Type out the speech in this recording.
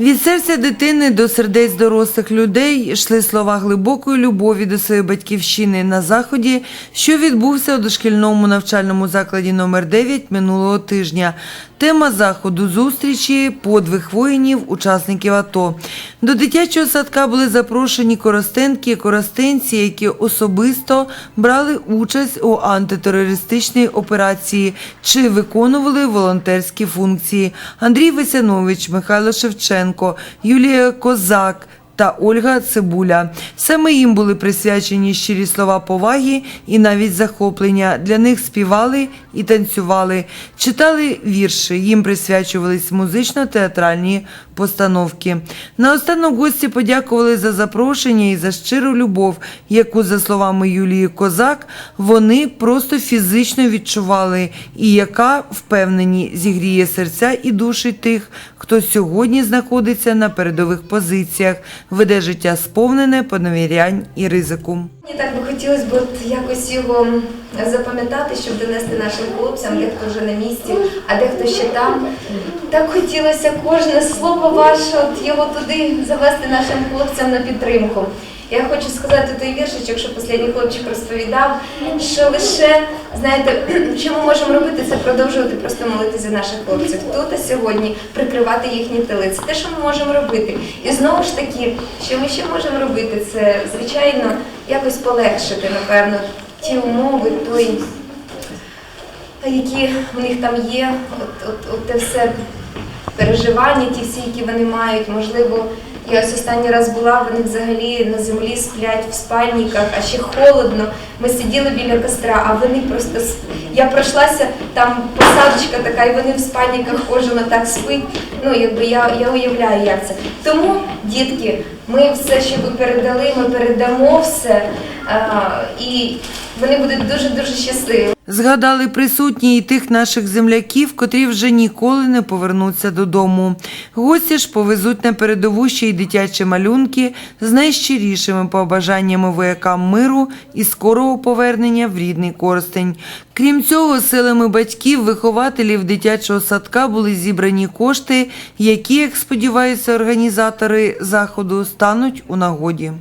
Від серця дитини до сердець дорослих людей йшли слова глибокої любові до своєї батьківщини на заході, що відбувся у дошкільному навчальному закладі номер 9 минулого тижня. Тема заходу зустрічі подвиг воїнів, учасників АТО. До дитячого садка були запрошені коростенки і коростенці, які особисто брали участь у антитерористичній операції чи виконували волонтерські функції. Андрій Весянович, Михайло Шевченко, Юлія Козак. Та Ольга Цибуля. Саме їм були присвячені щирі слова поваги і навіть захоплення. Для них співали і танцювали, читали вірші. Їм присвячувались музично-театральні постановки. Наостанок гості подякували за запрошення і за щиру любов, яку, за словами Юлії Козак, вони просто фізично відчували, і яка впевнені зігріє серця і душі тих, хто сьогодні знаходиться на передових позиціях, веде життя сповнене поневірянь і ризику. Мені так би хотілося б якось його запам'ятати, щоб донести нашим хлопцям, дехто вже на місці, а дехто ще там. Так хотілося кожне слово ваше, от його туди завести нашим хлопцям на підтримку. Я хочу сказати той віршичок, що останній хлопчик розповідав, що лише, знаєте, що ми можемо робити, це продовжувати просто молитися за наших хлопців. Тут а сьогодні прикривати їхні тили. Це те, що ми можемо робити. І знову ж таки, що ми ще можемо робити, це звичайно якось полегшити, напевно, ті умови, той, які в них там є, от, от, от те все переживання, ті всі, які вони мають, можливо. Я ось останній раз була, вони взагалі на землі сплять в спальниках, а ще холодно. Ми сиділи біля костра, а вони просто я пройшлася, там посадочка така, і вони в спальниках кожен так спить. Ну, якби я, я уявляю, як це. Тому, дітки, ми все, що ви передали, ми передамо все, а, і вони будуть дуже дуже щасливі. Згадали присутні і тих наших земляків, котрі вже ніколи не повернуться додому. Гості ж повезуть на передову ще й дитячі малюнки з найщирішими побажаннями воякам миру і скорого повернення в рідний Коростень. Крім цього, силами батьків, вихователів дитячого садка були зібрані кошти, які, як сподіваються організатори заходу, стануть у нагоді.